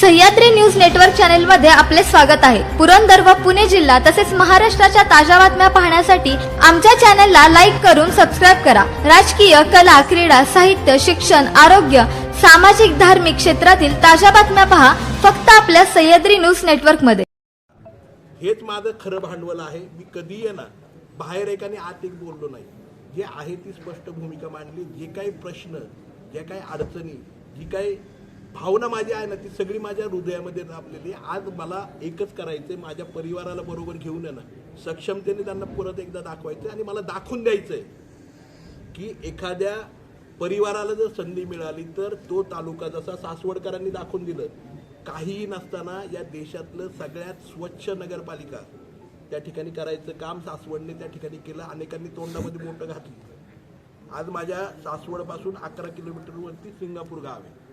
Sahyadri news network चॅनलमध्ये आपले स्वागत आहे. पुरंदर व पुणे जिल्हा तसेच महाराष्ट्राच्या ताज्या बातम्या पाहण्यासाठी आमच्या चॅनलला लाईक करून सबस्क्राईब करा. राजकीय कला क्रीडा साहित्य शिक्षण आरोग्य सामाजिक धार्मिक क्षेत्रातील ताज्या बातम्या पहा फक्त आपल्या सह्याद्री न्यूज नेटवर्कमध्ये हेच माझं खरं भांडवल आहे. मी कधी आहे ना बाहेर एक आणि आत एक बोललो नाही. जे आहे ती स्पष्ट भूमिका मांडली. जे काही प्रश्न ज्या काही अडचणी जी काही भावना माझी आहे ना ती सगळी माझ्या हृदयामध्ये राबलेली आज मला एकच करायचंय माझ्या परिवाराला बरोबर घेऊन येणं. ना सक्षमतेने त्यांना परत एकदा दाखवायचं आणि मला दाखवून द्यायचंय की एखाद्या परिवाराला जर संधी मिळाली तर तो तालुका जसा सासवडकरांनी दाखवून दिलं काहीही नसताना या देशातलं सगळ्यात स्वच्छ नगरपालिका त्या ठिकाणी करायचं काम सासवडने त्या ठिकाणी केलं अनेकांनी तोंडामध्ये मोठं घातलं. आज माझ्या सासवडपासून अकरा किलोमीटरवरती सिंगापूर गाव आहे.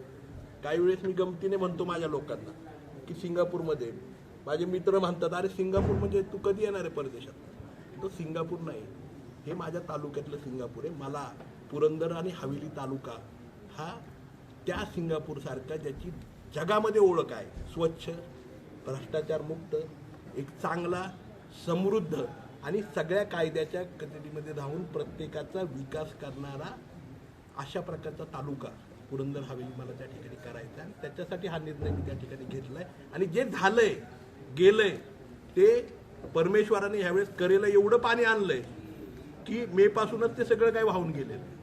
काही वेळेस मी गमतीने म्हणतो माझ्या लोकांना की सिंगापूरमध्ये माझे मित्र म्हणतात अरे सिंगापूर म्हणजे तू कधी येणार आहे परदेशात? तो सिंगापूर नाही. हे माझ्या तालुक्यातलं सिंगापूर आहे. मला पुरंदर आणि हवेली तालुका हा त्या सिंगापूरसारखा ज्याची जगामध्ये ओळख आहे. स्वच्छ भ्रष्टाचारमुक्त एक चांगला समृद्ध आणि सगळ्या कायद्याच्या कचेरीमध्ये धावून प्रत्येकाचा विकास करणारा अशा प्रकारचा तालुका. पुरंदर हवेली मला त्या ठिकाणी करायचा आहे. आणि त्याच्यासाठी हा निर्णय मी त्या ठिकाणी घेतलाय. आणि जे झालंय गेलंय ते परमेश्वराने ह्यावेळेस करेला एवढं पाणी आणलंय की मे पासूनच ते सगळं काय वाहून गेलेलं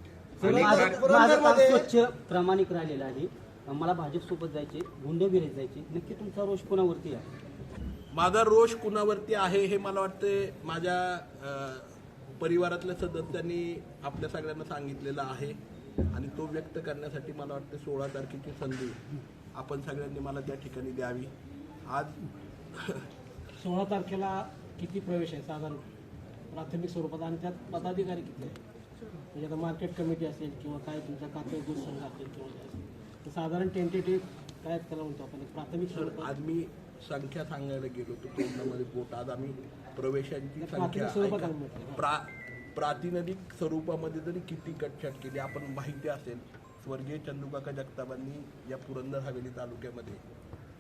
स्वच्छ प्रामाणिक राहिलेलं आहे. मला भाजप सोबत जायचे गुंडगिरीत जायचे नक्की तुमचा रोष कोणावरती आहे? माझा रोष कुणावरती आहे हे मला वाटते माझ्या परिवारातल्या सदस्यांनी आपल्या सगळ्यांना सांगितलेलं आहे. आणि तो व्यक्त करण्यासाठी मला वाटते सोळा तारखेची संधी आपण सगळ्यांनी मला त्या ठिकाणी द्यावी. आज सोळा तारखेला किती प्रवेश आहे साधारण? प्राथमिक स्वरूपात आणि त्यात पदाधिकारी किती आहे म्हणजे आता मार्केट कमिटी असेल किंवा काय तुमचा कातळ दूध संघ असेल किंवा तर साधारण टेंटेटिव्ह काय त्याला म्हणतो आपण? प्राथमिक स्वरूपात? आज मी संख्या सांगायला गेलो होतो तोंडामध्ये बोट. आज आम्ही प्रवेशांची संख्या. प्रा प्रातिनिधिक स्वरूपामध्ये जरी किती कटछाट केली आपण माहिती असेल स्वर्गीय चंदुकाका जगतापांनी या पुरंदर हवेली तालुक्यामध्ये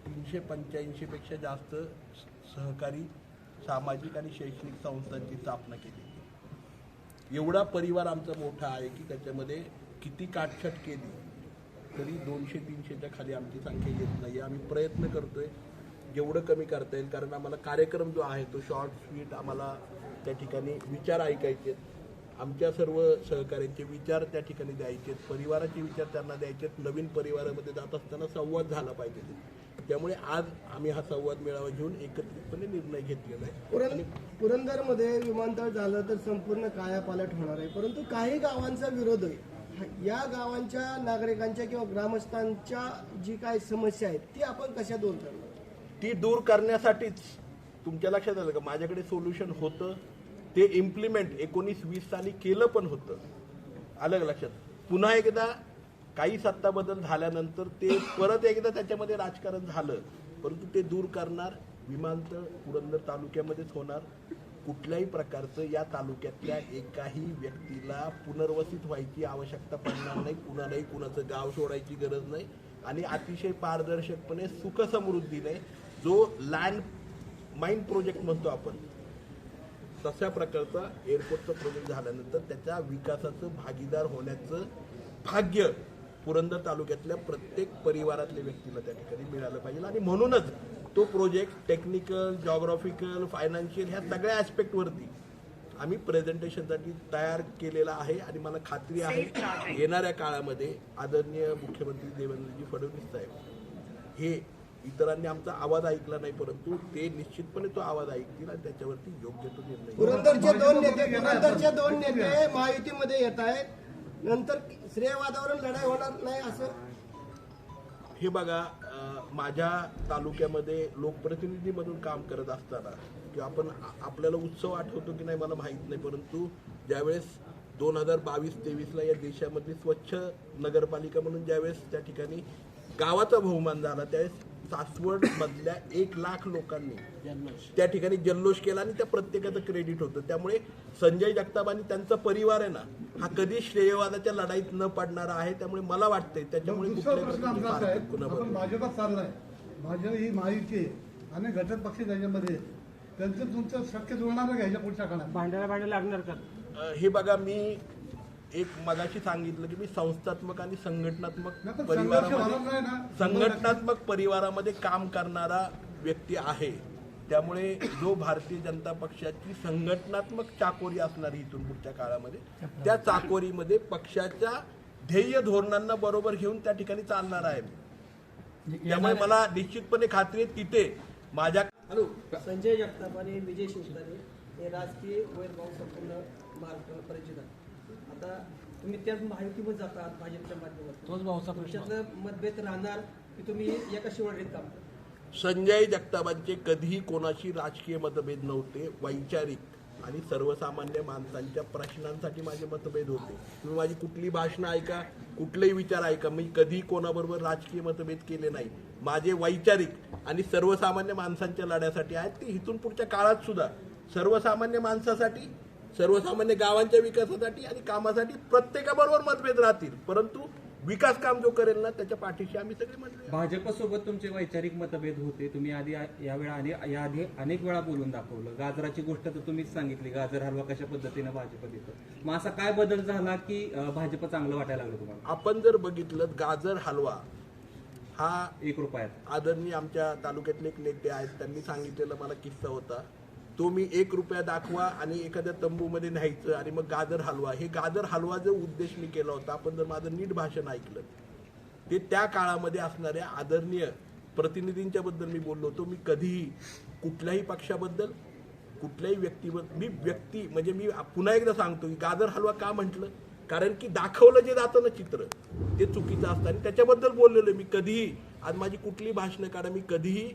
तीनशे पंच्याऐंशीपेक्षा जास्त सहकारी सामाजिक आणि शैक्षणिक संस्थांची स्थापना केली. एवढा परिवार आमचा मोठा आहे की त्याच्यामध्ये किती काटछाट केली तरी दोनशे तीनशेच्या खाली आमची संख्या येत नाही. आम्ही प्रयत्न करतोय जेवढं कमी करता येईल कारण आम्हाला कार्यक्रम जो आहे तो शॉर्ट स्वीट आम्हाला त्या ठिकाणी विचार ऐकायचे. आमच्या सर्व सहकार्यांचे विचार त्या ठिकाणी द्यायचे. परिवाराचे विचार त्यांना द्यायचे. नवीन परिवारामध्ये जात असताना संवाद झाला पाहिजे. त्यामुळे आज आम्ही हा संवाद मेळावा घेऊन एकत्रितपणे निर्णय घेतलेला आहे. पुरं पुरंदरमध्ये विमानतळ झालं तर संपूर्ण कायापालट होणार आहे. परंतु काही गावांचा विरोध आहे. या गावांच्या नागरिकांच्या किंवा ग्रामस्थांच्या जी काय समस्या आहेत ती आपण कशा दूर करणार? ती दूर करण्यासाठीच तुमच्या लक्षात आलं का? माझ्याकडे सोल्युशन होतं. ते इम्प्लिमेंट एकोणीस वीस साली केलं पण होतं. आलं लक्षात? पुन्हा एकदा काही सत्ता बदल झाल्यानंतर ते परत एकदा त्याच्यामध्ये राजकारण झालं. परंतु ते दूर करणार विमानतळ पुरंदर तालुक्यामध्येच होणार. कुठल्याही प्रकारचं या तालुक्यातल्या एकाही व्यक्तीला पुनर्वसित व्हायची आवश्यकता पडणार नाही. कुणालाही कुणाचं गाव सोडायची गरज नाही. आणि अतिशय पारदर्शकपणे सुखसमृद्धीने जो लँड माइंड प्रोजेक्ट म्हणतो आपण तशा प्रकारचा एअरपोर्टचा प्रोजेक्ट झाल्यानंतर त्याच्या विकासाचं भागीदार होण्याचं भाग्य पुरंदर तालुक्यातल्या प्रत्येक परिवारातल्या व्यक्तीला त्या ठिकाणी मिळालं पाहिजे. आणि म्हणूनच तो प्रोजेक्ट टेक्निकल जॉग्राफिकल फायनान्शियल ह्या सगळ्या ॲस्पेक्टवरती आम्ही प्रेझेंटेशनसाठी तयार केलेला आहे. आणि मला खात्री आहे. येणाऱ्या काळामध्ये आदरणीय मुख्यमंत्री देवेंद्रजी फडणवीस साहेब हे इतरांनी आमचा आवाज ऐकला नाही परंतु ते निश्चितपणे तो आवाज ऐकतील आणि त्याच्यावरती योग्य तो निर्णय. पुरंदरचे दोन नेते पुरंदरचे दोन नेते महायुतीमध्ये येत आहेत नंतर श्रेयवादावरून लढाई होणार नाही असं हे बघा माझ्या तालुक्यामध्ये लोकप्रतिनिधी म्हणून काम करत असताना किंवा आपण आपल्याला उत्सव आठवतो की नाही मला माहीत नाही परंतु ज्यावेळेस दोन हजार बावीस तेवीसला या देशामध्ये स्वच्छ नगरपालिका म्हणून ज्यावेळेस त्या ठिकाणी गावाचा बहुमान झाला त्यावेळेस सासवड मधल्या एक लाख लोकांनी त्या ठिकाणी जल्लोष केला आणि त्या प्रत्येकाचं क्रेडिट होतं. त्यामुळे संजय जगताप आणि त्यांचा परिवार आहे ना हा कधी श्रेयवादाच्या लढाईत न पडणारा आहे. त्यामुळे मला वाटतंय त्याच्यामुळे भाजपात चाललाय. भाजप ही महायुती आहे. आणि घटक पक्ष त्याच्यामध्ये. त्यांचं तुमचं शक्य जुळणार घ्यायच्या पुढच्या काळात? भांड्याला भांड्या लागणार का? हे बघा मी एक मगाशी सांगितलं की मी संस्थात्मक आणि संघटनात्मक परिवारामध्ये संघटनात्मक परिवारामध्ये काम करणारा व्यक्ती आहे. त्यामुळे जो भारतीय जनता पक्षाची संघटनात्मक चाकोरी असणारी इथून पुढच्या काळामध्ये त्या चाकोरीमध्ये पक्षाच्या ध्येय धोरणांना बरोबर घेऊन त्या ठिकाणी चालणार आहे. त्यामुळे मला निश्चितपणे खात्री आहे तिथे माझ्या संजय जगताप आणि विजय शिवतारे हे राजकीय वैरभाव संपूर्ण महाराष्ट्राला परिचित आहेत. आता तुम्ही त्याच महायुतीमध्ये जातात भाजपच्या माध्यमातून. तोच भाऊचा प्रश्न. तुमच्यातलं मतभेद राहणार की तुम्ही एका शिवडीत काम संजय जगतापांचे कधीही कोणाशी राजकीय मतभेद नव्हते वैचारिक आणि सर्वसामान्य माणसांच्या प्रश्नांसाठी माझे मतभेद होते. तुम्ही माझी कुठली भाषणं ऐका कुठलेही विचार ऐका मी कधी कोणाबरोबर राजकीय मतभेद केले नाही. माझे वैचारिक आणि सर्वसामान्य माणसांच्या लढ्यासाठी आहेत ते इथून पुढच्या काळात सुद्धा. सर्वसामान्य माणसासाठी सर्वसामान्य गावांच्या विकासासाठी आणि कामासाठी प्रत्येकाबरोबर मतभेद राहतील. परंतु विकास काम जो करेल ना त्याच्या पाठीशी आम्ही सगळे मतभेद भाजपसोबत तुमचे वैचारिक मतभेद होते. तुम्ही आधी यावेळा आणि याआधी अनेक वेळा बोलून दाखवलं. गाजराची गोष्ट तर तुम्हीच सांगितली. गाजर हलवा कशा पद्धतीनं भाजप देतं? मग असा काय बदल झाला की भाजप चांगलं वाटायला लागलं तुम्हाला? आपण जर बघितलं गाजर हलवा हा एक रुपयात. आदरणीय आमच्या तालुक्यातले एक नेते आहेत. त्यांनी सांगितलेला मला किस्सा होता. तो मी एक रुपया दाखवा आणि एखाद्या तंबूमध्ये न्यायचं आणि मग गाजर हलवा. हे गाजर हलवा जो उद्देश मी केला होता. आपण जर माझं नीट भाषण ऐकलं ते त्या काळामध्ये असणाऱ्या आदरणीय प्रतिनिधींच्या बद्दल मी बोललो होतो. मी कधीही कुठल्याही पक्षाबद्दल कुठल्याही व्यक्तीबद्दल मी व्यक्ती म्हणजे मी पुन्हा एकदा सांगतो की गाजर हलवा का म्हटलं? कारण की दाखवलं जे जातं ना चित्र ते चुकीचं असतं. आणि त्याच्याबद्दल बोललेलो मी कधीही. आज माझी कुठली भाषणं काढा. मी कधीही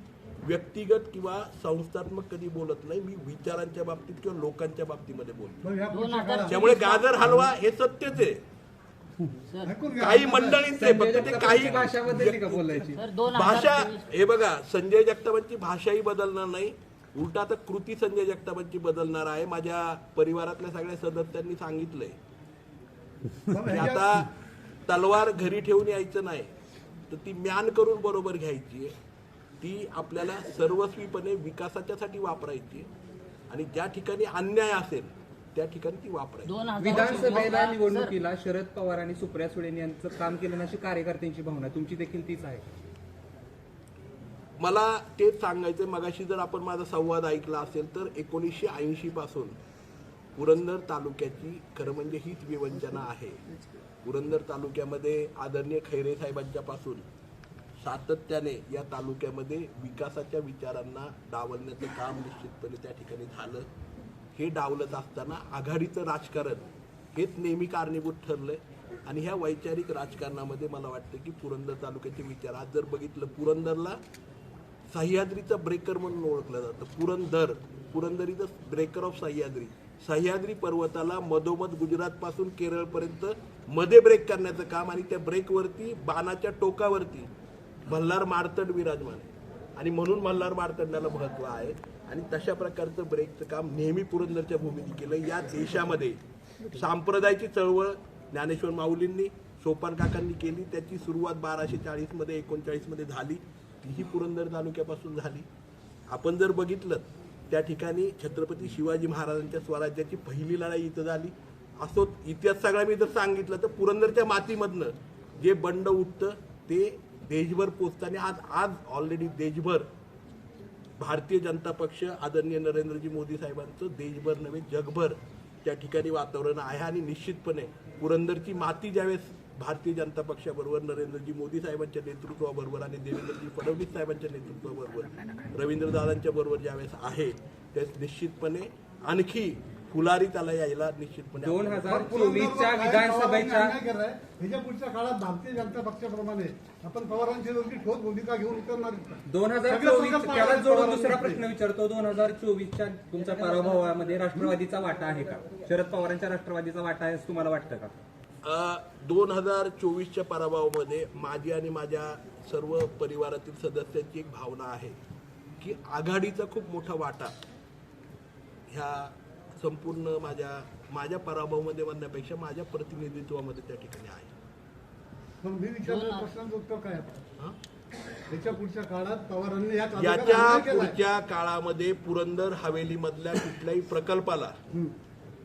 व्यक्तिगत किंवा संस्थात्मक कधी बोलत नाही मी विचारांच्या बाबतीत किंवा लोकांच्या बाबतीमध्ये बोलतो. त्यामुळे गाजर हलवा हे सत्यच आहे. काही मंडळींचे फक्त ते काही भाषा हे बघा संजय जगतापांची भाषाही बदलणार नाही. उलटा आता कृती संजय जगतापांची बदलणार आहे. माझ्या परिवारातल्या सगळ्या सदस्यांनी सांगितलंय. आता तलवार घरी ठेवून यायचं नाही. तर ती म्यान करून बरोबर घ्यायची आहे. ती आपल्याला सर्वस्वीपणे विकासाच्यासाठी वापरायची. आणि ज्या ठिकाणी अन्याय असेल त्या ठिकाणी ती वापरायची विधानसभेला निवडणुकीला शरद पवार आणि सुप्रिया सुळे यांचं काम केलं अशी कार्यकर्त्यांची भावना. तुमची देखील तीच आहे मला तेच सांगायचं मगाशी जर आपण माझा संवाद ऐकला असेल तर एकोणीसशे ऐंशी पासून पुरंदर तालुक्याची खरं म्हणजे हीच विवंचना आहे पुरंदर तालुक्यामध्ये आदरणीय खैरे साहेबांच्या पासून सातत्याने या तालुक्यामध्ये विकासाच्या विचारांना डावलण्याचं काम निश्चितपणे त्या ठिकाणी झालं. हे डावलत असताना आघाडीचं राजकारण हेच नेहमी कारणीभूत ठरलंय. आणि ह्या वैचारिक राजकारणामध्ये मला वाटतं की पुरंदर तालुक्याचे विचार आज जर बघितलं पुरंदरला सह्याद्रीचा ब्रेकर म्हणून ओळखलं जातं. Purandar Purandar is breaker of Sahyadri. Sahyadri पर्वताला मधोमध गुजरातपासून केरळपर्यंत मध्ये ब्रेक करण्याचं काम आणि त्या ब्रेकवरती बाणाच्या टोकावरती मल्हार मारतड विराजमान. आहे आणि म्हणून मल्हार मारतंडाला महत्त्व आहे. आणि तशा प्रकारचं ब्रेकचं काम नेहमी पुरंदरच्या भूमीने केलं. या देशामध्ये सांप्रदायाची चळवळ ज्ञानेश्वर माऊलींनी सोपान काकांनी केली. त्याची सुरुवात बाराशे चाळीसमध्ये एकोणचाळीसमध्ये झाली. तीही पुरंदर तालुक्यापासून झाली. आपण जर बघितलं त्या ठिकाणी छत्रपती शिवाजी महाराजांच्या स्वराज्याची पहिली लढाई इथं झाली. असो इतिहास सगळा मी जर सांगितलं तर पुरंदरच्या मातीमधनं जे बंड उठतं ते देशभर पोचताना आज आज ऑलरेडी देशभर भारतीय जनता पक्ष आदरणीय नरेंद्रजी मोदी साहेबांचं देशभर नव्हे जगभर त्या ठिकाणी वातावरण आहे आणि निश्चितपणे पुरंदरची माती ज्यावेळेस भारतीय जनता पक्षाबरोबर नरेंद्रजी मोदी साहेबांच्या नेतृत्वाबरोबर आणि देवेंद्रजी फडणवीस साहेबांच्या नेतृत्वाबरोबर रवींद्रदादांच्या बरोबर ज्यावेळेस आहे त्यास निश्चितपणे आणखी फुलारी त्याला यायला निश्चितपणे दोन हजार चोवीसच्या काय विधानसभेच्या? ह्याच्या पुढच्या काळात भारतीय जनता पक्षाप्रमाणे आपण पवारांची योग्य ठोस भूमिका घेऊन उतरणार? दोन हजार चोवीस त्याला जोडून दुसरा. प्रश्न विचारतो दोन हजार चोवीसच्या तुमच्या पराभवामध्ये राष्ट्रवादीचा वाटा आहे का शरद पवारांच्या राष्ट्रवादीचा वाटा आहे असं तुम्हाला वाटतं का दोन हजार चोवीसच्या पराभवामध्ये माझी आणि माझ्या सर्व परिवारातील सदस्यांची एक भावना आहे की आघाडीचा खूप मोठा वाटा ह्या संपूर्ण माझ्या माझ्या पराभवामध्ये म्हणण्यापेक्षा माझ्या प्रतिनिधित्वामध्ये त्या ठिकाणी आहे मग मी विचारलेल्या प्रश्नांचं उत्तर काय आहे? हं? त्याच्या पुढच्या काळात पवारांनी या तालुक्यात याच्या अन्याय केलाय. पुढच्या काळामध्ये पुरंदर हवेलीमधल्या कुठल्याही प्रकल्पाला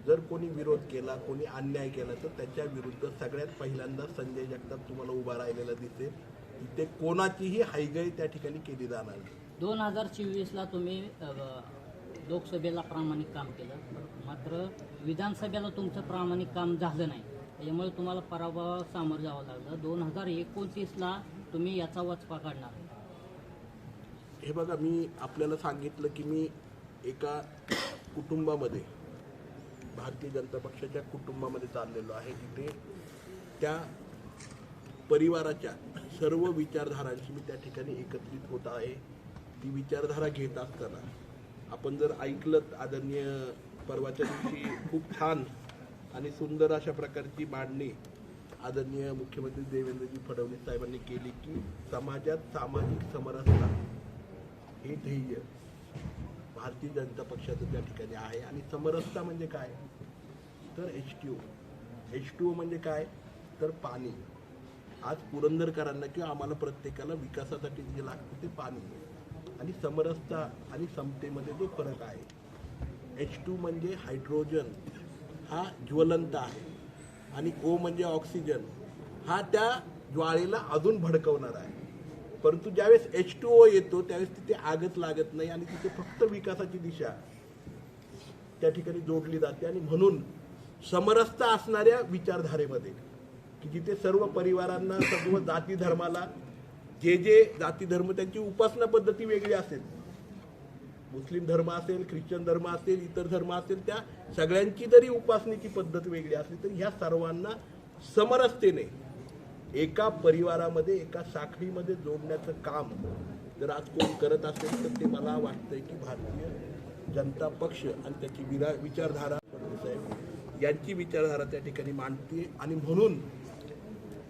जर कोणी विरोध केला कोणी अन्याय केला तर त्याच्या विरुद्ध सगळ्यात पहिल्यांदा संजय जगताप तुम्हाला उभा राहिलेला दिसेल तिथे कोणाचीही हायगय त्या ठिकाणी केली जाणार नाही दोन हजार चोवीसला तुम्ही लोकसभेला प्रामाणिक काम केलं. मात्र विधानसभेला तुमचं प्रामाणिक काम झालं नाही. त्याच्यामुळे तुम्हाला पराभवा सामोरं जावं लागलं. दोन हजार एकोणतीसला तुम्ही याचा वचपा काढणार. हे बघा मी आपल्याला सांगितलं की मी एका कुटुंबामध्ये भारतीय जनता पक्षाच्या कुटुंबामध्ये चाललेलो आहे. तिथे त्या परिवाराच्या सर्व विचारधारांशी मी त्या ठिकाणी एकत्रित होत आहे. ती विचारधारा घेत असताना आपण जर ऐकलं आदरणीय परवाच्या दिवशी खूप छान आणि सुंदर अशा प्रकारची मांडणी आदरणीय मुख्यमंत्री देवेंद्रजी फडणवीस साहेबांनी केली की समाजात सामाजिक समरसता हे ध्येय भारतीय जनता पक्षाचं त्या ठिकाणी आहे. आणि समरसता म्हणजे काय? तर H T O H T O म्हणजे काय? तर पाणी. आज पुरंदरकरांना किंवा आम्हाला प्रत्येकाला विकासासाठी जे लागतं ते पाणी. आणि समरसता आणि समतेमध्ये जो फरक आहे. एच टू म्हणजे हायड्रोजन हा ज्वलंत आहे. आणि ओ म्हणजे ऑक्सिजन हा त्या ज्वाळेला अजून भडकवणार आहे. परंतु ज्यावेळेस एच टू ओ येतो त्यावेळेस तिथे आगच लागत नाही आणि तिथे फक्त विकासाची दिशा त्या ठिकाणी जोडली जाते. आणि म्हणून समरसता असणाऱ्या विचारधारेमध्ये की जिथे सर्व परिवारांना सर्व जाती धर्माला जे जे जाती धर्म त्यांची उपासना पद्धती वेगळी असेल. मुस्लिम धर्म असेल ख्रिश्चन धर्म असेल इतर धर्म असेल त्या सगळ्यांची जरी उपासनेची पद्धत वेगळी असली तर ह्या सर्वांना समरसतेने एका परिवारामध्ये एका साखळीमध्ये जोडण्याचं काम जर आज कोण करत असेल तर ते मला वाटतंय की भारतीय जनता पक्ष आणि त्याची विरा विचारधारा साहेब यांची विचारधारा त्या ठिकाणी मांडते. आणि म्हणून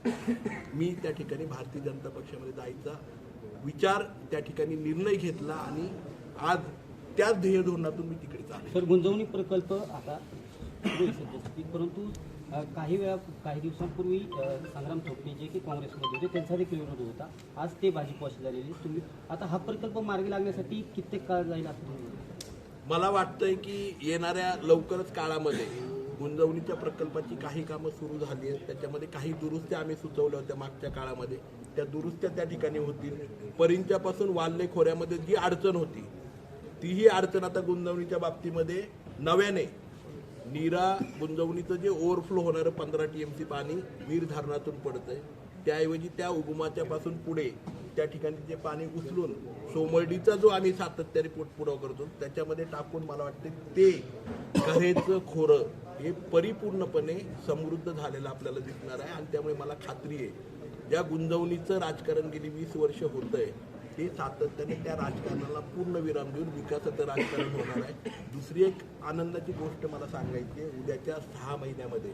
मी त्या ठिकाणी भारतीय जनता पक्षामध्ये जायचा विचार त्या ठिकाणी निर्णय घेतला आणि आज त्याच ध्येय धोरणातून मी तिकडे चालेल सर गुंजवणी प्रकल्प आता परंतु काही वेळा काही दिवसांपूर्वी संग्राम थोपटे जे की काँग्रेसमध्ये होते त्यांचा देखील विरोध होता. आज ते भाजपवाशी झालेले तुम्ही आता हा प्रकल्प मार्गी लागण्यासाठी कित्येक काळ जाईल असं? मला वाटतंय की येणाऱ्या लवकरच काळामध्ये गुंजवणीच्या प्रकल्पाची काही कामं सुरू झाली आहेत. त्याच्यामध्ये काही दुरुस्त्या आम्ही सुचवल्या होत्या मागच्या काळामध्ये. त्या दुरुस्त्या त्या ठिकाणी होतील. परिंच्यापासून वाल्ले खोऱ्यामध्ये जी अडचण होती तीही अडचण आता गुंजवणीच्या बाबतीमध्ये नव्याने नीरा गुंजवणीचं जे ओव्हरफ्लो होणारं पंधरा टी एम सी पाणी वीर धरणातून पडतंय. त्याऐवजी त्या उगमाच्या पासून पुढे त्या ठिकाणी जे पाणी उचलून सोमर्डीचा जो आम्ही सातत्याने पोटपुरावा करतो त्याच्यामध्ये टाकून मला वाटते ते कहेचं खोरं हे परिपूर्णपणे समृद्ध झालेलं आपल्याला दिसणार आहे आणि त्यामुळे मला खात्री आहे ज्या गुंजवणीचं राजकारण गेली वीस वर्ष होतंय ते सातत्याने त्या राजकारणाला पूर्ण विराम देऊन विकासाचं राजकारण होणार आहे. दुसरी एक आनंदाची गोष्ट मला सांगायची आहे उद्याच्या सहा महिन्यामध्ये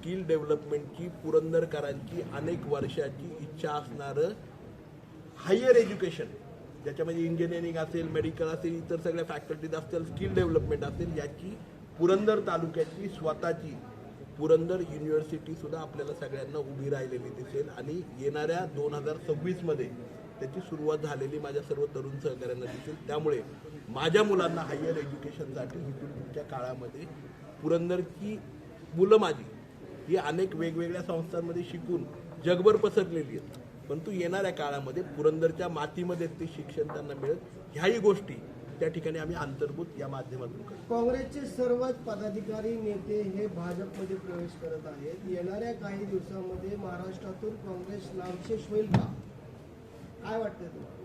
स्किल डेव्हलपमेंटची पुरंदरकरांची अनेक वर्षाची इच्छा असणारं हायर एज्युकेशन ज्याच्यामध्ये इंजिनिअरिंग असेल मेडिकल असेल इतर सगळ्या फॅकल्टीज असतील स्किल डेव्हलपमेंट असेल याची पुरंदर तालुक्याची स्वतःची पुरंदर युनिव्हर्सिटी सुद्धा आपल्याला सगळ्यांना उभी राहिलेली दिसेल. आणि येणाऱ्या दोन हजार सव्वीसमध्ये त्याची सुरुवात झालेली माझ्या सर्व तरुण सहकाऱ्यांना दिसेल. त्यामुळे माझ्या मुलांना हायर एज्युकेशनसाठी इथून पुढच्या काळामध्ये पुरंदरची मुलं माझी ही अनेक वेगवेगळ्या संस्थांमध्ये शिकून जगभर पसरलेली आहेत. परंतु येणाऱ्या काळामध्ये पुरंदरच्या मातीमध्ये ते शिक्षण त्यांना मिळेल. ह्याही गोष्टी त्या ठिकाणी आम्ही अंतर्भूत या माध्यमातून करतो. काँग्रेसचे सर्वच पदाधिकारी नेते हे भाजपमध्ये प्रवेश करत आहेत. येणाऱ्या काही दिवसामध्ये महाराष्ट्रातून काँग्रेस नामशेष होईल का? काय वाटतंय तुम्हाला?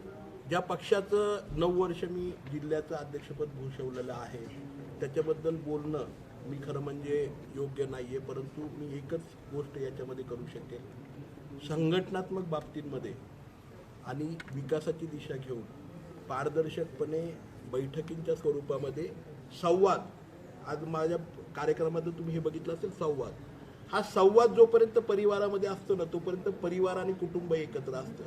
ज्या पक्षाचं नऊ वर्ष मी जिल्ह्याचं अध्यक्षपद भूषवलेलं आहे त्याच्याबद्दल बोलणं मी खरं म्हणजे योग्य नाही आहे परंतु मी एकच गोष्ट याच्यामध्ये करू शकेल संघटनात्मक बाबतींमध्ये आणि विकासाची दिशा घेऊन पारदर्शकपणे बैठकींच्या स्वरूपामध्ये संवाद आज माझ्या कार्यक्रमात तुम्ही हे बघितलं असेल संवाद. हा संवाद जोपर्यंत परिवारामध्ये असतो ना तोपर्यंत परिवार आणि कुटुंब एकत्र असतं.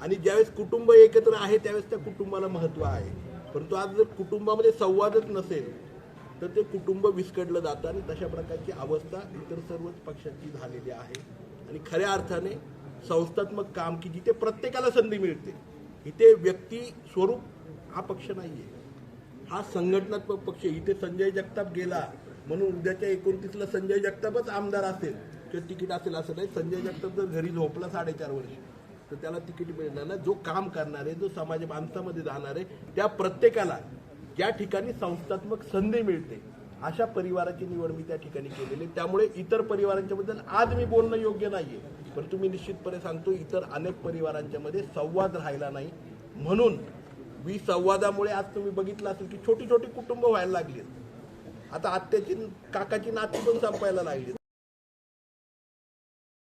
आणि ज्यावेळेस कुटुंब एकत्र आहे त्यावेळेस त्या कुटुंबाला महत्त्व आहे. परंतु आज जर कुटुंबामध्ये संवादच नसेल तर ते कुटुंब विस्कटलं जातं आणि तशा प्रकारची अवस्था इतर सर्वच पक्षांची झालेली आहे. आणि खऱ्या अर्थाने संस्थात्मक काम की जिथे प्रत्येकाला संधी मिळते. इथे व्यक्ती स्वरूप हा पक्ष नाही आहे हा संघटनात्मक पक्ष इथे संजय जगताप गेला म्हणून उद्याच्या एकोणतीसला संजय जगतापच आमदार असेल किंवा तिकीट असेल असं नाही. संजय जगताप जर घरी झोपला साडेचार वर्ष तर त्याला तिकीट मिळणार ना जो काम करणार आहे जो समाज माणसामध्ये जाणार आहे त्या प्रत्येकाला ज्या ठिकाणी संस्थात्मक संधी मिळते अशा परिवाराची निवड मी त्या ठिकाणी केलेली आहे. त्यामुळे इतर परिवारांच्या बद्दल आज मी बोलणं योग्य नाहीये. पण तुम्ही निश्चितपणे सांगतो इतर अनेक परिवारांच्या मध्ये संवाद राहिला नाही. म्हणून विसंवादामुळे आज तुम्ही बघितलं असेल की छोटी छोटी कुटुंब व्हायला लागली आता आत्याची काकाची नाती पण संपायला लागली